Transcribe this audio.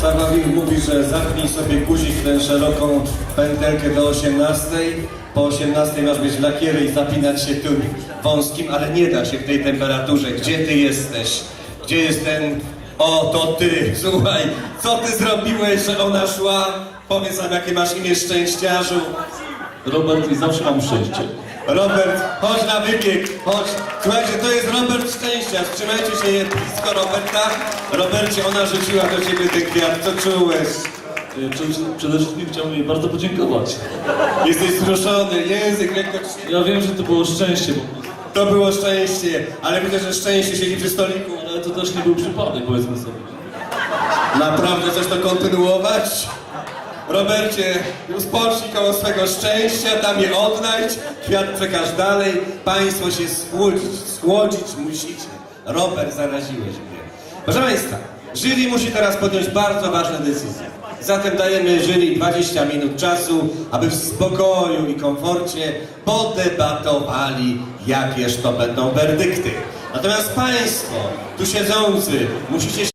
Sławomir mówi, że zapnij sobie guzik tę szeroką pętelkę do 18. Po 18 masz być lakiery i zapinać się tu wąskim, ale nie da się w tej temperaturze. Gdzie ty jesteś? Gdzie jest ten... O, to ty! Słuchaj, co ty zrobiłeś, że ona szła? Powiedz nam, jakie masz imię szczęściarzu. Robert i zawsze mam szczęście. Robert, chodź na wypiek, chodź. Słuchajcie, to jest Robert Szczęściarz. Trzymajcie się blisko Roberta. Robercie, ona rzuciła do ciebie ten kwiat, co czułeś? Y, Przede, przede wszystkim chciałbym jej bardzo podziękować. Jesteś wzruszony, język lekko. Ja wiem, że to było szczęście, To było szczęście, ale widzę, że szczęście siedzi przy stoliku. ale to też nie był przypadek, powiedzmy sobie. Naprawdę chcesz to kontynuować? Robercie, spocznij koło swego szczęścia, tam je odnajdź, kwiat przekaż dalej, państwo się schłodzić, schłodzić musicie. Robert, zaraziłeś mnie. Proszę Państwa, jury musi teraz podjąć bardzo ważne decyzje. Zatem dajemy jury 20 minut czasu, aby w spokoju i komforcie podebatowali, jakież to będą werdykty. Natomiast Państwo, tu siedzący, musicie się